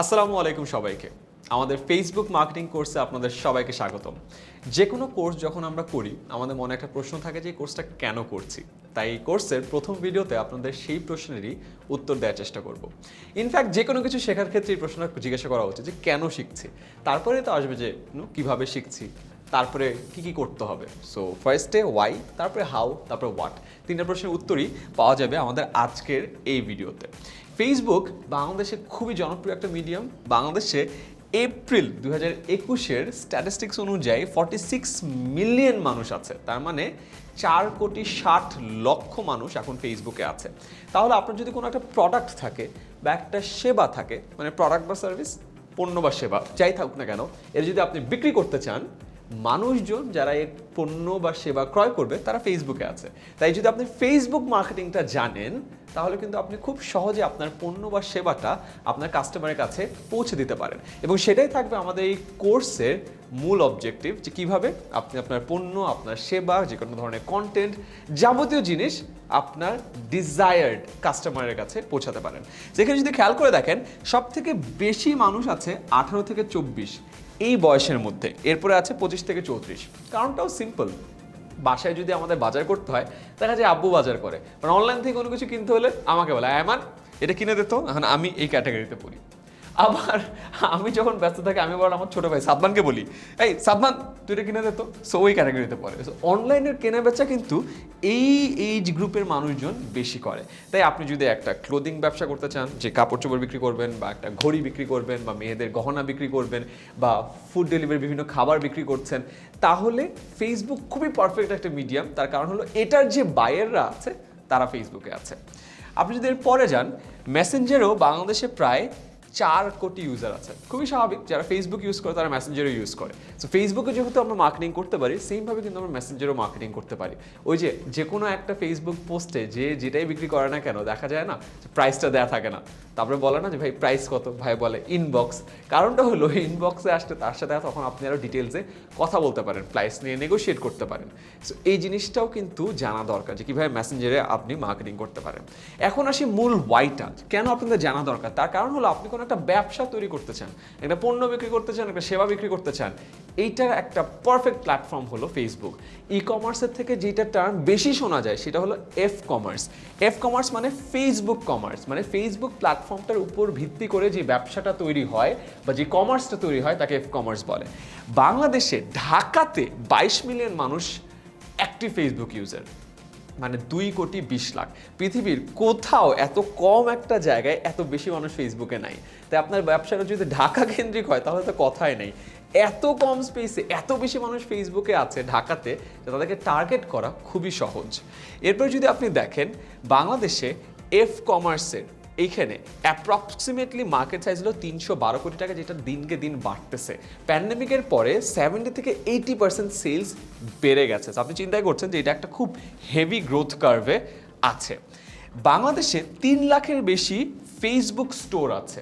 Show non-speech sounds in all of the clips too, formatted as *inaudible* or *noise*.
আসসালামু আলাইকুম সবাইকে। আমাদের ফেসবুক মার্কেটিং কোর্সে আপনাদের সবাইকে স্বাগতম। যে কোনো কোর্স যখন আমরা করি, আমাদের মনে একটা প্রশ্ন থাকে যে, এই কোর্সটা কেন করছি? তাই এই কোর্সের প্রথম ভিডিওতে আপনাদের সেই প্রশ্নেরই উত্তর দেওয়ার চেষ্টা করব। ইনফ্যাক্ট যে কোনো কিছু শেখার ক্ষেত্রে এই প্রশ্নটা জিজ্ঞাসা করা উচিত যে, কেন শিখছি? তারপরে তো আসবে যে কীভাবে শিখছি? তারপরে কি কি করতে হবে? সো ফার্স্টে ওয়াই তারপরে হাউ তারপরে হোয়াট তিনটা প্রশ্নের উত্তরই পাওয়া যাবে আমাদের আজকের এই ভিডিওতে। ফেসবুক বাংলাদেশে খুবই জনপ্রিয় একটা মিডিয়াম বাংলাদেশে এপ্রিল দু হাজার একুশের স্ট্যাটিস্টিক্স অনুযায়ী ফর্টি সিক্স মিলিয়ন মানুষ আছে। তার মানে চার কোটি ষাট লক্ষ মানুষ এখন ফেসবুকে আছে। তাহলে আপনার যদি কোনো একটা প্রোডাক্ট থাকে বা একটা সেবা থাকে মানে প্রোডাক্ট বা সার্ভিস পণ্য বা সেবা, যাই থাকুক না কেন, এর যদি আপনি বিক্রি করতে চান মানুষজন যারা এর পণ্য বা সেবা ক্রয় করবে, তারা ফেসবুকে আছে। তাই যদি আপনি ফেসবুক মার্কেটিংটা জানেন, তাহলে কিন্তু আপনি খুব সহজে আপনার পণ্য বা সেবাটা আপনার কাস্টমারের কাছে পৌঁছে দিতে পারেন। এবং সেটাই থাকবে আমাদের এই কোর্সের মূল অবজেক্টিভ যে কীভাবে আপনি আপনার পণ্য, আপনার সেবা, যে কোনো ধরনের কন্টেন্ট যাবতীয় জিনিস আপনার ডিজায়ার্ড কাস্টমারের কাছে পৌঁছাতে পারেন। যেখানে যদি খেয়াল করে দেখেন সব থেকে বেশি মানুষ আছে আঠারো থেকে চব্বিশ। এই বয়সের মধ্যে। এরপরে আছে পঁচিশ থেকে চৌত্রিশ। কারণটাও সিম্পল বাসায় যদি আমাদের বাজার করতে হয়, দেখা যায় আব্বু বাজার করে। মানে অনলাইন থেকে কোনো কিছু কিনতে হলে আমাকে বলে আয়মান এটা কিনে দিত এখন আমি এই ক্যাটাগরিতে পড়ি। আবার আমি যখন ব্যস্ত থাকি, আমি বল আমার ছোট ভাই সাদমানকে বলি, এই সাদমান তুই এটা কিনে দিত সো ওই ক্যাটাগরিতে পড়ে। সো অনলাইনের কেনা বেচা কিন্তু এই এইজ গ্রুপের মানুষজন বেশি করে। তাই আপনি যদি একটা ক্লোদিং ব্যবসা করতে চান, যে কাপড় চোপড় বিক্রি করবেন বা একটা ঘড়ি বিক্রি করবেন বা মেয়েদের গহনা বিক্রি করবেন বা ফুড ডেলিভারি বিভিন্ন খাবার বিক্রি করছেন, তাহলে ফেসবুক খুবই পারফেক্ট একটা মিডিয়াম তার কারণ হলো, এটার যে বায়াররা আছে, তারা ফেসবুকে আছে। আপনি যদি এর পরে যান মেসেঞ্জারও বাংলাদেশে প্রায় চার কোটি ইউজার আছে। খুবই স্বাভাবিক, যারা ফেসবুক ইউজ করে, তারা মেসেঞ্জারও ইউজ করে। সো ফেসবুকে যেহেতু আমরা মার্কেটিং করতে পারি সেমভাবে কিন্তু আমরা মেসেঞ্জারও মার্কেটিং করতে পারি। ওই যে যে কোনো একটা ফেসবুক পোস্টে যে যেটাই বিক্রি করে না কেন, দেখা যায় না প্রাইসটা দেয়া থাকে না। তারপরে বলে না যে, ভাই প্রাইস কত? ভাই বলে ইনবক্স কারণটা হলো *laughs* ইনবক্সে আসলে তার সাথে তখন আপনি আরও ডিটেলসে কথা বলতে পারেন প্রাইস নিয়ে নেগোশিয়েট করতে পারেন। সো এই জিনিসটাও কিন্তু জানা দরকার যে, কীভাবে মেসেঞ্জারে আপনি মার্কেটিং করতে পারেন। এখন আসি মূল ওয়াইটা কেন আপনাদের জানা দরকার? তার কারণ হলো, আপনি কোনো একটা ব্যবসা তৈরি করতে চান, একটা পণ্য বিক্রি করতে চান, একটা সেবা বিক্রি করতে চান, এইটার একটা পারফেক্ট প্ল্যাটফর্ম হলো ফেসবুক ই কমার্সের থেকে যেটা টার্ম বেশি শোনা যায় সেটা হলো এফ কমার্স এফ কমার্স মানে ফেসবুক কমার্স মানে ফেসবুক প্ল্যাটফর্মটার উপর ভিত্তি করে যে ব্যবসাটা তৈরি হয় বা যে কমার্সটা তৈরি হয় তাকে এফ কমার্স বলে। বাংলাদেশে ঢাকাতে বাইশ মিলিয়ন মানুষ অ্যাক্টিভ ফেসবুক ইউজার মানে দুই কোটি বিশ লাখ। পৃথিবীর কোথাও এত কম একটা জায়গায় এত বেশি মানুষ ফেসবুকে নাই। তাই আপনার ব্যবসাটা যদি ঢাকা কেন্দ্রিক হয়, তাহলে তো কথাই নেই। এত কম স্পেসে এত বেশি মানুষ ফেসবুকে আছে ঢাকাতে তাদেরকে টার্গেট করা খুবই সহজ। এরপর যদি আপনি দেখেন, বাংলাদেশে এফ কমার্সের এইখানে অ্যাপ্রক্সিমেটলি মার্কেট সাইজ হলো তিনশো বারো কোটি টাকা, যেটা দিনকে দিন বাড়তেছে। প্যান্ডেমিকের পরে সেভেন্টি থেকে এইটি পার্সেন্ট সেলস বেড়ে গেছে। আপনি চিন্তাই করছেন যে এটা একটা খুব হেভি গ্রোথ কার্ভে আছে। বাংলাদেশে তিন লাখের বেশি ফেসবুক স্টোর আছে।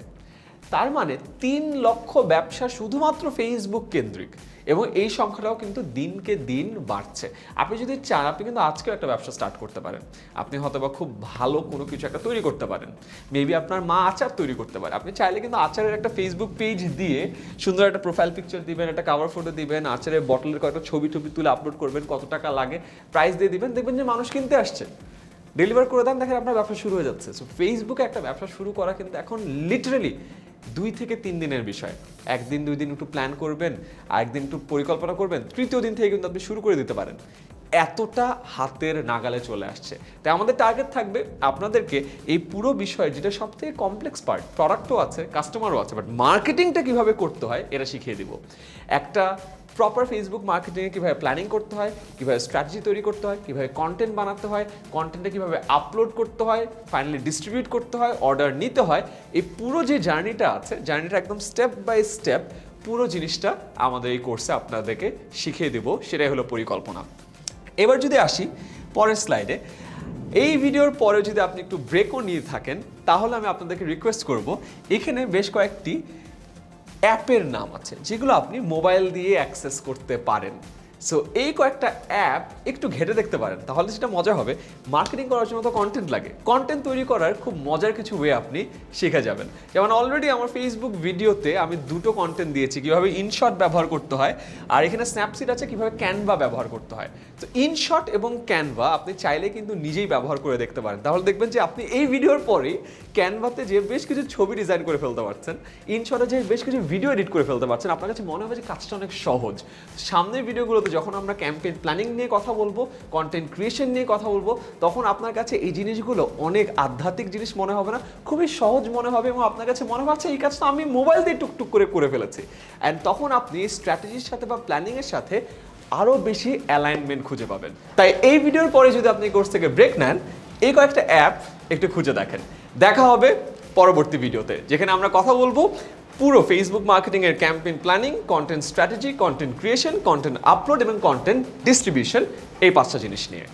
তার মানে তিন লক্ষ ব্যবসা শুধুমাত্র ফেসবুক কেন্দ্রিক এবং এই সংখ্যাটাও কিন্তু দিনকে দিন বাড়ছে। আপনি যদি চান, আপনি কিন্তু আজকেও একটা ব্যবসা স্টার্ট করতে পারেন। আপনি হয়তো বা খুব ভালো কোনো কিছু একটা তৈরি করতে পারেন। মেবি আপনার মা আচার তৈরি করতে পারে। আপনি চাইলে কিন্তু আচারের একটা ফেসবুক পেজ দিয়ে সুন্দর একটা প্রোফাইল পিকচার দিবেন, একটা কাভার ফটো দিবেন, আচারের বটলের কয়েকটা ছবি টবি তুলে আপলোড করবেন, কত টাকা লাগে প্রাইস দিয়ে দিবেন, দেখবেন যে মানুষ কিনতে আসছে। ডেলিভার করে দেন, দেখেন আপনার ব্যবসা শুরু হয়ে যাচ্ছে। সো ফেসবুকে একটা ব্যবসা শুরু করা কিন্তু এখন লিটারেলি দুই থেকে তিন দিনের বিষয়। একদিন, দুই দিন একটু প্ল্যান করবেন, আরেকদিন একটু পরিকল্পনা করবেন, তৃতীয় দিন থেকে কিন্তু আপনি শুরু করে দিতে পারেন। এতটা হাতের নাগালে চলে আসছে। তাই আমাদের টার্গেট থাকবে আপনাদেরকে এই পুরো বিষয়, যেটা সব থেকে কমপ্লেক্স পার্ট প্রোডাক্টও আছে কাস্টমারও আছে বাট মার্কেটিংটা কীভাবে করতে হয়, এটা শিখিয়ে দিব। একটা প্রপার ফেসবুক মার্কেটিংয়ে কীভাবে প্ল্যানিং করতে হয়, কীভাবে স্ট্র্যাটেজি তৈরি করতে হয়, কীভাবে কন্টেন্ট বানাতে হয় কন্টেন্টে কীভাবে আপলোড করতে হয় ফাইনালি ডিস্ট্রিবিউট করতে হয় অর্ডার নিতে হয়, এই পুরো যে জার্নিটা আছে জার্নিটা একদম স্টেপ বাই স্টেপ পুরো জিনিসটা আমাদের এই কোর্সে আপনাদেরকে শিখিয়ে দেব, সেটাই হলো পরিকল্পনা। এবার যদি আসি পরের স্লাইডে এই ভিডিওর পরে যদি আপনি একটু ব্রেকও নিয়ে থাকেন, তাহলে আমি আপনাদেরকে রিকোয়েস্ট করব, এখানে বেশ কয়েকটি অ্যাপের নাম আছে, যেগুলো আপনি মোবাইল দিয়ে অ্যাক্সেস করতে পারেন। সো এই কয়েকটা অ্যাপ একটু ঘেটে দেখতে পারেন, তাহলে যেটা মজা হবে। মার্কেটিং করার জন্য তো কন্টেন্ট লাগে। কন্টেন্ট তৈরি করার খুব মজার কিছু ওয়ে আপনি শিখে যাবেন। যেমন অলরেডি আমার ফেসবুক ভিডিওতে আমি দুটো কন্টেন্ট দিয়েছি, কীভাবে ইনশট ব্যবহার করতে হয়, আর এখানে স্ন্যাপসিট আছে কীভাবে ক্যানভা ব্যবহার করতে হয়। তো ইনশট এবং ক্যানভা আপনি চাইলে কিন্তু নিজেই ব্যবহার করে দেখতে পারেন। তাহলে দেখবেন যে আপনি এই ভিডিওর পরেই ক্যানভাতে যে বেশ কিছু ছবি ডিজাইন করে ফেলতে পারছেন ইনশটে যে বেশ কিছু ভিডিও এডিট করে ফেলতে পারছেন, আপনার কাছে মনে হবে যে কাজটা অনেক সহজ। সামনের ভিডিওগুলোতে যখন আমরা ক্যাম্পেইন প্ল্যানিং নিয়ে কথা বলব কন্টেন্ট ক্রিয়েশন নিয়ে কথা বলব, তখন আপনার কাছে এই জিনিসগুলো অনেক আধ্যাত্মিক জিনিস মনে হবে না? খুবই সহজ মনে হবে এবং আপনার কাছে মনে হচ্ছে এই কাজটা আমি মোবাইল দিয়ে টুকটুক করে করে ফেলেছি। অ্যান্ড তখন আপনি স্ট্র্যাটেজির সাথে বা প্ল্যানিংয়ের সাথে আরও বেশি অ্যালাইনমেন্ট খুঁজে পাবেন। তাই এই ভিডিওর পরে যদি আপনি কোর্স থেকে ব্রেক নেন, এই কয়েকটা অ্যাপ একটু খুঁজে দেখেন। দেখা হবে পরবর্তী ভিডিওতে, যেখানে আমরা কথা বলব পুরো ফেসবুক মার্কেটিং এর campaign planning content strategy content creation content upload এবং কন্টেন্ট ডিস্ট্রিবিউশন এই পাঁচটা জিনিস নিয়ে।